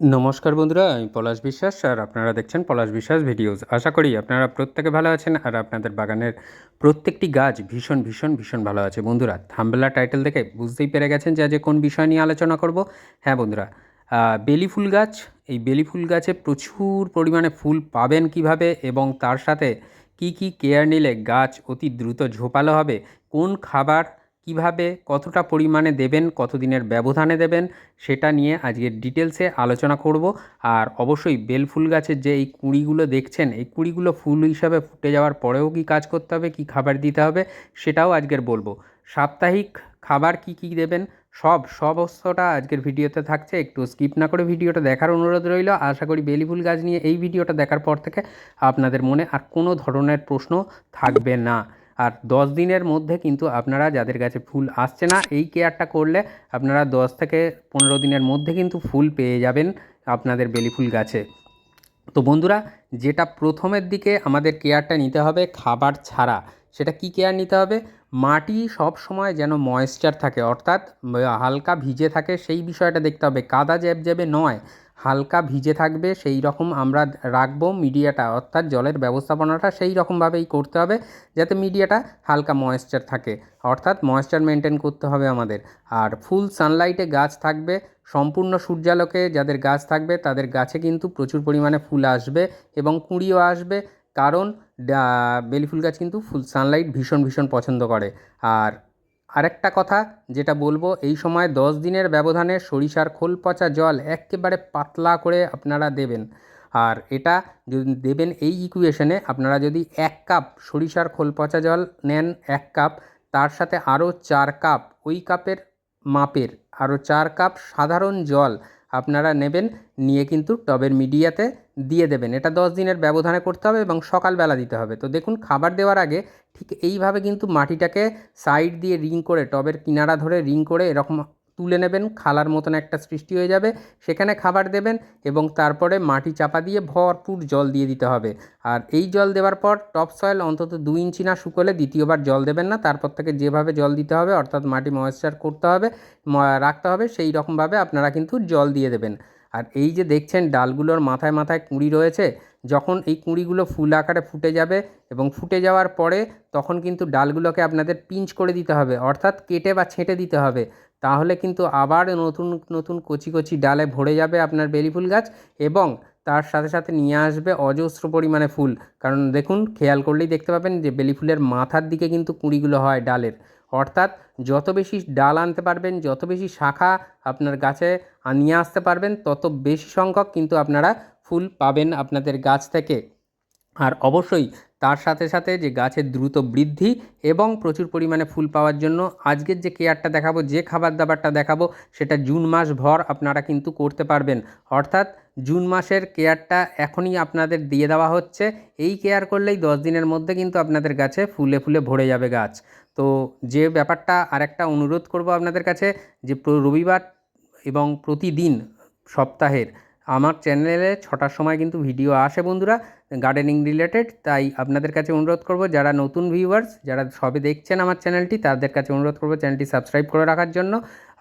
নমস্কার বন্ধুরা, আমি পলাশ বিশ্বাস আর আপনারা দেখছেন পলাশ বিশ্বাস ভিডিওস। আশা করি আপনারা প্রত্যেকে ভালো আছেন আর আপনাদের বাগানের প্রত্যেকটি গাছ ভীষণ ভীষণ ভীষণ ভালো আছে। বন্ধুরা, থাম্বেলা টাইটেল দেখে বুঝতেই পেরে গেছেন যে আজ কোন বিষয় নিয়ে আলোচনা করব। হ্যাঁ বন্ধুরা বেলি ফুল গাছ, এই বেলি ফুল গাছে প্রচুর পরিমাণে ফুল পাবেন কীভাবে এবং তার সাথে কি কি কেয়ার নিলে গাছ অতি দ্রুত ঝোপালো হবে, কোন খাবার কীভাবে, কতটা পরিমাণে দেবেন, কতদিনের ব্যবধানে দেবেন, সেটা নিয়ে আজকের ডিটেলসে আলোচনা করব। আর অবশ্যই বেল ফুল গাছের যে এই কুঁড়িগুলো দেখছেন, এই কুঁড়িগুলো ফুল হিসাবে ফুটে যাওয়ার পরেও কি কাজ করতে হবে, কি খাবার দিতে হবে, সেটাও আজকের বলব। সাপ্তাহিক খাবার কি কি দেবেন, সব, সমস্তটা আজকের ভিডিওতে থাকছে, একটু স্কিপ না করে ভিডিওটা দেখার অনুরোধ রইল। আশা করি বেলি ফুল গাছ নিয়ে এই ভিডিওটা দেখার পর থেকে আপনাদের মনে আর কোনো ধরনের প্রশ্ন থাকবে না। আর দশ দিনের মধ্যে কিন্তু আপনারা যাদের কাছে ফুল আসছে না, এই কেয়ারটা করলে আপনারা দশ থেকে পনেরো দিনের মধ্যে কিন্তু ফুল পেয়ে যাবেন আপনাদের বেলি ফুল গাছে। তো বন্ধুরা, যেটা প্রথমের দিকে আমাদের কেয়ারটা নিতে হবে খাবার ছাড়া। সেটা কি কেয়ার নিতে হবে? মাটি সব সময় যেন ময়েশ্চার থাকে, অর্থাৎ হালকা ভিজে থাকে, সেই বিষয়টা দেখতে হবে। কাদা জ্যাবজ্যাবে নয় হালকা ভিজে থাকবে, সেই রকম আমরা রাখব মিডিয়াটা। অর্থাৎ জলের ব্যবস্থাপনাটা সেই রকমভাবেই করতে হবে, যাতে মিডিয়াটা হালকা ময়েশ্চার থাকে। অর্থাৎ ময়েশ্চার মেনটেন করতে হবে আমাদের। আর ফুল সানলাইটে গাছ থাকবে, সম্পূর্ণ সূর্যালোকে যাদের গাছ থাকবে, তাদের গাছে কিন্তু প্রচুর পরিমাণে ফুল আসবে এবং কুঁড়িও আসবে। কারণ বেলি ফুল গাছ কিন্তু ফুল সানলাইট ভীষণ ভীষণ পছন্দ করে। আর আরেকটা কথা, যেটা বলব, এই সময় দশ দিনের ব্যবধানে সরিষার খোল পচা জল একেবারে পাতলা করে আপনারা দেবেন। আর এটা যদি দেবেন এই ইকুয়েশনে আপনারা যদি এক কাপ সরিষার খোল পচা জল নেন, এক কাপ, তার সাথে আরও চার কাপ, ওই কাপের মাপের আরও চার কাপ সাধারণ জল আপনারা নেবেন, নিয়ে কিন্তু টবের মিডিয়াতে দিয়ে দেবেন। এটা দশ দিনের ব্যবধানে করতে হবে এবং সকালবেলা দিতে হবে। তো দেখুন, খাবার দেওয়ার আগে ঠিক এইভাবে কিন্তু মাটিটাকে সাইড দিয়ে রিং করে, টবের কিনারা ধরে রিং করে এরকম তুলে নেবেন, খালার মতন একটা সৃষ্টি হয়ে যাবে। সেখানে খাবার দেবেন এবং তারপরে মাটি চাপা দিয়ে ভরপুর জল দিয়ে দিতে হবে। আর এই জল দেওয়ার পর টপ সয়েল অন্তত দু ইঞ্চি না শুকোলে দ্বিতীয়বার জল দেবেন না। তারপর থেকে যেভাবে জল দিতে হবে, অর্থাৎ মাটি ময়েশ্চার করতে হবে রাখতে হবে, সেই রকমভাবে আপনারা কিন্তু জল দিয়ে দেবেন। আর এই যে দেখছেন, ডালগুলোর মাথায় মাথায় কুঁড়ি রয়েছে যখন এই কুঁড়িগুলো ফুল আকারে ফুটে যাবে এবং ফুটে যাওয়ার পরে তখন কিন্তু ডালগুলোকে আপনাদের পিঞ্চ করে দিতে হবে, অর্থাৎ কেটে বা ছেঁটে দিতে হবে। তাহলে কিন্তু আবার নতুন নতুন কচি কচি ডালে ভরে যাবে আপনার বেলি ফুল গাছ এবং তার সাথে সাথে নিয়ে আসবে অজস্র পরিমাণে ফুল। কারণ দেখুন, খেয়াল করলেই দেখতে পাবেন যে বেলি ফুলের মাথার দিকে কিন্তু কুঁড়িগুলো হয় ডালের। অর্থাৎ যত বেশি ডাল আনতে পারবেন, যত বেশি শাখা আপনার গাছে নিয়ে আসতে পারবেন, তত বেশি সংখ্যক কিন্তু আপনারা ফুল পাবেন আপনাদের গাছ থেকে। আর অবশ্যই তার সাথে সাথে যে গাছের দ্রুত বৃদ্ধি এবং প্রচুর পরিমাণে ফুল পাওয়ার জন্য আজকের যে কেয়ারটা দেখাবো, যে খাবার দাবারটা দেখাবো, সেটা জুন মাস ভর আপনারা কিন্তু করতে পারবেন। অর্থাৎ জুন মাসের কেয়ারটা এখনই আপনাদের দিয়ে দেওয়া হচ্ছে। এই কেয়ার করলেই দশ দিনের মধ্যে কিন্তু আপনাদের গাছে ফুলে ফুলে ভরে যাবে গাছ। তো যে ব্যাপারটা আরেকটা অনুরোধ করব আপনাদের কাছে, যে রবিবার এবং প্রতিদিন সপ্তাহের আমার চ্যানেলে ছটার সময় কিন্তু ভিডিও আসে বন্ধুরা গার্ডেনিং রিলেটেড তাই আপনাদের কাছে অনুরোধ করব, যারা নতুন ভিউয়ার্স যারা সবে দেখছেন আমার চ্যানেলটি তাদের কাছে অনুরোধ করব চ্যানেলটি সাবস্ক্রাইব করে রাখার জন্য,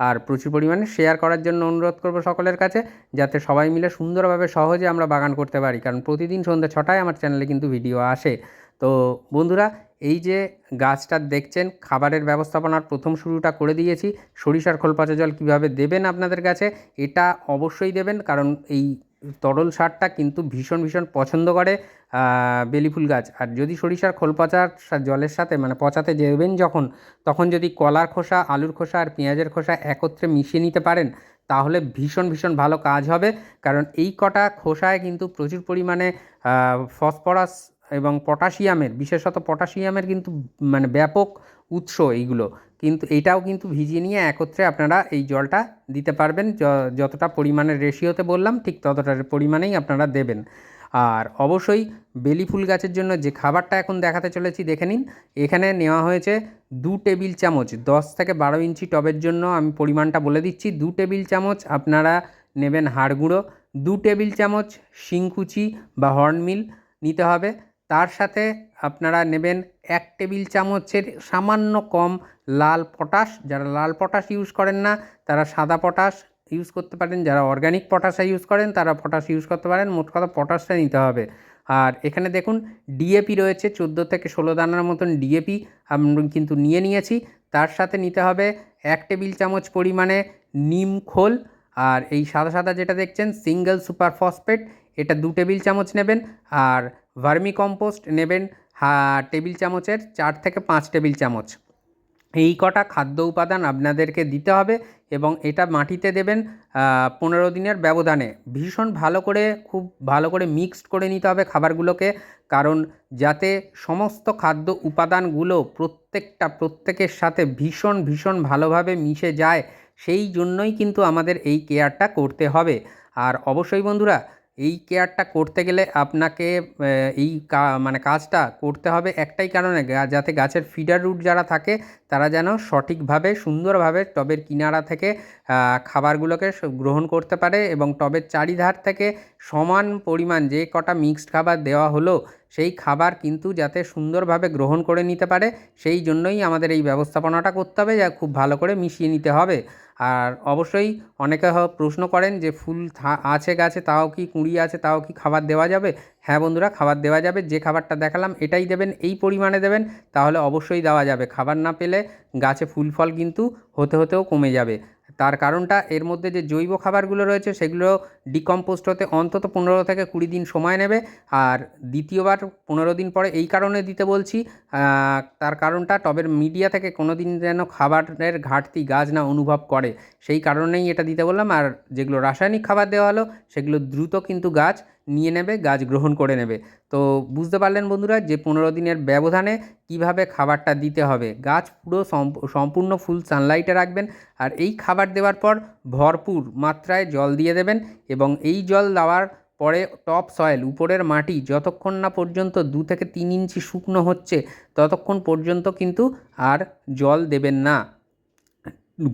আর প্রচুর পরিমাণে শেয়ার করার জন্য অনুরোধ করব সকলের কাছে, যাতে সবাই মিলে সুন্দরভাবে সহজে আমরা বাগান করতে পারি, কারণ প্রতিদিন সন্ধ্যা ছটায় আমার চ্যানেলে কিন্তু ভিডিও আসে। তো বন্ধুরা এই যে গাছটা দেখছেন খাবারের ব্যবস্থাপনার প্রথম শুরুটা করে দিয়েছি। সরিষার খোল পচা জল কীভাবে দেবেন আপনাদের কাছে এটা অবশ্যই দেবেন কারণ এই তরল সারটা কিন্তু ভীষণ ভীষণ পছন্দ করে আহ, বেলি ফুল গাছ। আর যদি সরিষার খোল পচার জলের সাথে মানে পচাতে দেবেন যখন তখন যদি কলার খোসা আলুর খোসা আর পেঁয়াজের খোসা একত্রে মিশিয়ে নিতে পারেন তাহলে ভীষণ ভীষণ ভালো কাজ হবে। কারণ এই কটা খোসায় কিন্তু প্রচুর পরিমাণে ফসফরাস এবং পটাশিয়ামের, বিশেষত পটাশিয়ামের কিন্তু মানে ব্যাপক উৎস এইগুলো। কিন্তু এটাও কিন্তু ভিজিয়ে নিয়ে একত্রে আপনারা এই জলটা দিতে পারবেন। যতটা পরিমাণের রেশিওতে বললাম, ঠিক ততটা পরিমাণেই আপনারা দেবেন। আর অবশ্যই বেলি ফুল গাছের জন্য যে খাবারটা এখন দেখাতে চলেছি, দেখে নিন। এখানে নেওয়া হয়েছে দু টেবিল চামচ, দশ থেকে বারো ইঞ্চি টবের জন্য আমি পরিমাণটা বলে দিচ্ছি। দু টেবিল চামচ আপনারা নেবেন হাড় গুঁড়ো, দু টেবিল চামচ শিংকুচি বা হর্নমিল নিতে হবে। তার সাথে আপনারা নেবেন এক টেবিল চামচের সামান্য কম লাল পটাশ। যারা লাল পটাশ ইউজ করেন না, তারা সাদা পটাশ ইউজ করতে পারেন। যারা অর্গ্যানিক পটাশা ইউজ করেন, তারা পটাশ ইউজ করতে পারেন। মোট কথা পটাশটা নিতে হবে। আর এখানে দেখুন ডিএপি রয়েছে, চোদ্দ থেকে ষোলো দানার মতন ডিএপি আমি কিন্তু নিয়ে নিয়েছি। তার সাথে নিতে হবে এক টেবিল চামচ পরিমাণে নিম খোল। আর এই সাদা সাদা যেটা দেখছেন সিঙ্গেল সুপার ফসফেট এটা দু টেবিল চামচ নেবেন। আর ভার্মি কম্পোস্ট নেবেন টেবিল চামচের চার থেকে পাঁচ টেবিল চামচ। এই কটা খাদ্য উপাদান আপনাদেরকে দিতে হবে এবং এটা মাটিতে দেবেন পনেরো দিনের ব্যবধানে। ভীষণ ভালো করে, খুব ভালো করে মিক্সড করে নিতে হবে খাবারগুলোকে, কারণ যাতে সমস্ত খাদ্য উপাদানগুলো প্রত্যেকটা, প্রত্যেকের সাথে ভীষণ ভীষণ ভালোভাবে মিশে যায়, সেই জন্যই কিন্তু আমাদের এই কেয়ারটা করতে হবে। আর অবশ্যই বন্ধুরা এই কেয়ারটা করতে গেলে আপনাকে এই মানে কাজটা করতে হবে একটাই কারণে যাতে গাছের ফিডার রুট যারা থাকে, তারা যেন সঠিকভাবে, সুন্দরভাবে টবের কিনারা থেকে খাবারগুলোকে গ্রহণ করতে পারে এবং টবের চারিধার থেকে সমান পরিমাণ যে কটা মিক্সড খাবার দেওয়া হলো, সেই খাবার কিন্তু যাতে সুন্দরভাবে গ্রহণ করে নিতে পারে, সেই জন্যই আমাদের এই ব্যবস্থাপনাটা করতে হবে, যা খুব ভালো করে মিশিয়ে নিতে হবে। আর অবশ্যই অনেকে প্রশ্ন করেন যে ফুল আছে গাছে, তাও কি কুঁড়ি আছে, তাও কি খাবার দেওয়া যাবে? হ্যাঁ বন্ধুরা, খাবার দেওয়া যাবে, যে খাবারটা দেখালাম এটাই দেবেন, এই পরিমাণে দেবেন, তাহলে অবশ্যই দেওয়া যাবে। খাবার না পেলে গাছে ফুল ফল কিন্তু হতে, হতেও কমে যাবে। তার কারণটা এর মধ্যে যে জৈব খাবারগুলো রয়েছে, সেগুলো ডিকম্পোস্ট হতে অন্তত পনেরো থেকে কুড়ি দিন সময় নেবে। আর দ্বিতীয়বার পনেরো দিন পরে, এই কারণে দিতে বলছি তার কারণটা টবের মিডিয়া থেকে কোনো দিন যেন খাবারের ঘাটতি গাছ না অনুভব করে। সেই কারণেই এটা দিতে বললাম। আর যেগুলো রাসায়নিক খাবার দেওয়া হলো, সেগুলো দ্রুত কিন্তু গাছ নিয়ে নেবে, গাছ গ্রহণ করে নেবে। তো বুঝতে পারলেন বন্ধুরা যে পনেরো দিনের ব্যবধানে কীভাবে খাবারটা দিতে হবে। গাছ পুরো সম্পূর্ণ ফুল সানলাইটে রাখবেন। আর এই খাবার দেওয়ার পর ভরপুর মাত্রায় জল দিয়ে দেবেন এবং এই জল দেওয়ার পরে টপ সয়েল, উপরের মাটি যতক্ষণ না পর্যন্ত দু থেকে তিন ইঞ্চি শুকনো হচ্ছে, ততক্ষণ পর্যন্ত কিন্তু আর জল দেবেন না।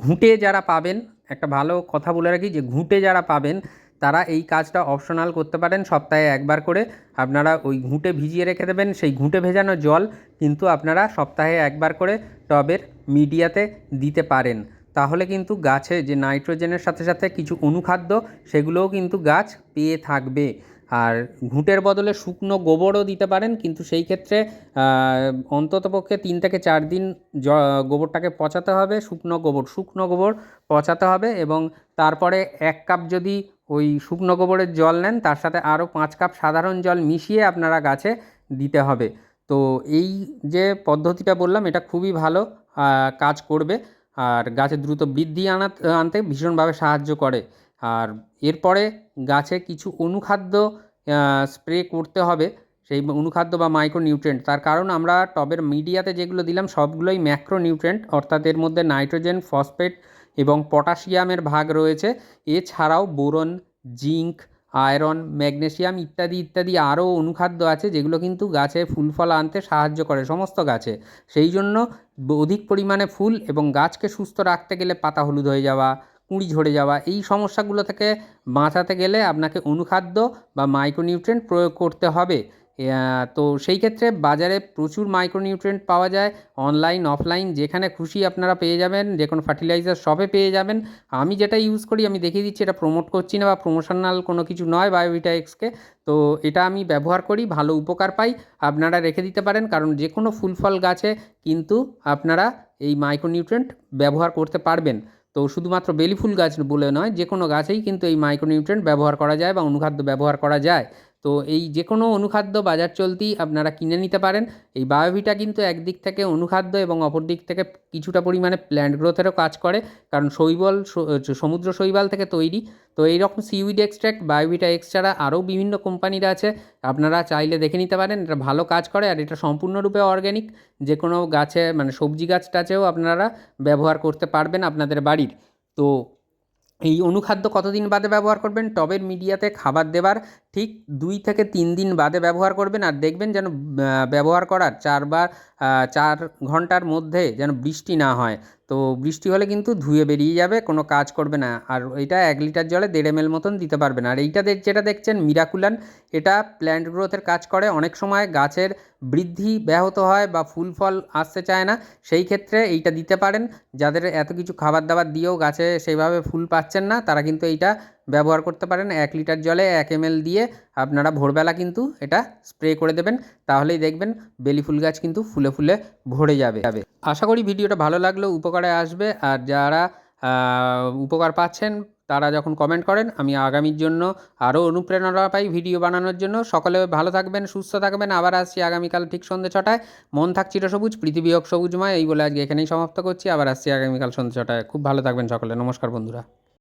ঘুঁটে যারা পাবেন, একটা ভালো কথা বলে রাখি যে ঘুঁটে যারা পাবেন, তারা এই কাজটা অপশনাল করতে পারেন, সপ্তাহে একবার করে। আপনারা ওই ঘুঁটে ভিজিয়ে রেখে দেবেন, সেই ঘুঁটে ভেজানো জল কিন্তু আপনারা সপ্তাহে একবার করে টবের মিডিয়াতে দিতে পারেন। তাহলে কিন্তু গাছে যে নাইট্রোজেনের সাথে সাথে কিছু অনুখাদ্য, সেগুলোও কিন্তু গাছ পেয়ে থাকবে। আর ঘুঁটের বদলে শুকনো গোবরও দিতে পারেন, কিন্তু সেই ক্ষেত্রে অন্ততপক্ষে তিন থেকে চার দিন জ, গোবরটাকে পচাতে হবে, শুকনো গোবর শুকনো গোবর পচাতে হবে এবং তারপরে এক কাপ যদি ওই শুকনো গোবরের জল নেন, তার সাথে আরও পাঁচ কাপ সাধারণ জল মিশিয়ে আপনারা গাছে দিতে হবে। তো এই যে পদ্ধতিটা বললাম, এটা খুবই ভালো কাজ করবে। আর গাছে দ্রুত বৃদ্ধি আনা আনতে ভীষণভাবে সাহায্য করে। আর এরপরে গাছে কিছু অনুখাদ্য স্প্রে করতে হবে। সেই অনুখাদ্য বা মাইক্রো নিউট্রেন্ট তার কারণ আমরা টবের মিডিয়াতে যেগুলো দিলাম সবগুলোই ম্যাক্রো নিউট্রেন্ট অর্থাৎ এর মধ্যে নাইট্রোজেন, ফসফেট এবং পটাশিয়ামের ভাগ রয়েছে। এছাড়াও বোরন, জিঙ্ক আয়রন ম্যাগনেশিয়াম ইত্যাদি ইত্যাদি আরও অনুখাদ্য আছে যেগুলো কিন্তু গাছে ফুল ফল আনতে সাহায্য করে, সমস্ত গাছে। সেই জন্য অধিক পরিমাণে ফুল এবং গাছকে সুস্থ রাখতে গেলে পাতা হলুদ হয়ে যাওয়া, কুঁড়ি ঝরে যাওয়া, এই সমস্যাগুলো থেকে বাঁচাতে গেলে আপনাকে অনুখাদ্য বা মাইক্রোনিউট্রেন্ট প্রয়োগ করতে হবে। তো সেই ক্ষেত্রে বাজারে প্রচুর মাইক্রোনিউট্রেন্ট পাওয়া যায় অনলাইন অফলাইন যেখানে খুশি আপনারা পেয়ে যাবেন, যে কোনো ফার্টিলাইজার শপে পেয়ে যাবেন। আমি যেটা ইউজ করি, আমি দেখিয়ে দিচ্ছি, এটা প্রমোট করছি না বা প্রমোশনাল কোনো কিছু নয় বায়োভিটা এক্সকে তো এটা আমি ব্যবহার করি, ভালো উপকার পাই, আপনারা রেখে দিতে পারেন, কারণ যে কোনো ফুল ফল গাছে কিন্তু আপনারা এই মাইক্রোনিউট্রেন্ট ব্যবহার করতে পারবেন। তো শুধুমাত্র বেলি ফুল গাছ বলে নয়, যে কোনো গাছেই কিন্তু এই মাইক্রোনিউট্রেন্ট ব্যবহার করা যায় বা অনুখাদ্য ব্যবহার করা যায়। তো এই যে কোনো অনুখাদ্য বাজার চলতি আপনারা কিনে নিতে পারেন। এই বায়োভিটা কিন্তু একদিক থেকে অনুখাদ্য এবং অপর দিক থেকে কিছুটা পরিমাণে প্ল্যান্ট গ্রোথেরও কাজ করে, কারণ শৈবল সমুদ্র শৈবাল থেকে তৈরি। তো এইরকম সিউইড এক্সট্র্যাক্ট বায়োভিটা এক্স ছাড়া আরও বিভিন্ন কোম্পানির আছে। আপনারা চাইলে দেখে নিতে পারেন, এটা ভালো কাজ করে আর এটা সম্পূর্ণরূপে অর্গ্যানিক যে কোনো গাছে মানে সবজি গাছ টাছেও আপনারা ব্যবহার করতে পারবেন আপনাদের বাড়ির। তো এই অনুখাদ্য কতদিন বাদে ব্যবহার করবেন? টবের মিডিয়াতে খাবার দেবার ঠিক দুই থেকে তিন দিন বাদে ব্যবহার করবেন আর দেখবেন যেন ব্যবহার করার চারবার চার ঘণ্টার মধ্যে যেন বৃষ্টি না হয়। তো বৃষ্টি হলে কিন্তু ধুয়ে বেরিয়ে যাবে, কোনো কাজ করবে না। আর এটা এক লিটার জলে দেড় এম মতন দিতে পারবে না। আর এইটা যেটা দেখছেন মিরাকুলান, এটা প্ল্যান্ট গ্রোথের কাজ করে। অনেক সময় গাছের বৃদ্ধি ব্যাহত হয় বা ফুল ফল আসতে চায় না, সেই ক্ষেত্রে এইটা দিতে পারেন। যাদের এত কিছু খাবার দাবার দিয়েও গাছে সেইভাবে ফুল পাচ্ছেন না, তারা কিন্তু এইটা ব্যবহার করতে পারেন এক লিটার জলে এক এম দিয়ে। আপনারা ভোরবেলা কিন্তু এটা স্প্রে করে দেবেন। তাহলেই দেখবেন বেলি ফুল গাছ কিন্তু ফুলে ফুলে ভরে যাবে। যাবে আশা করি ভিডিওটা ভালো লাগলেও উপকারে আসবে। আর যারা উপকার পাচ্ছেন, তারা যখন কমেন্ট করেন, আমি আগামীর জন্য আরও অনুপ্রেরণা পাই ভিডিও বানানোর জন্য সকলে ভালো থাকবেন, সুস্থ থাকবেন। আবার আসছি আগামীকাল ঠিক সন্ধ্যে ছটায়। মন থাক চিরসবুজ পৃথিবী হোক সবুজময় এই বলে আজকে এখানেই সমাপ্ত করছি। আবার আসছি আগামীকাল সন্ধ্যে ছটায়। খুব ভালো থাকবেন সকলে। নমস্কার বন্ধুরা।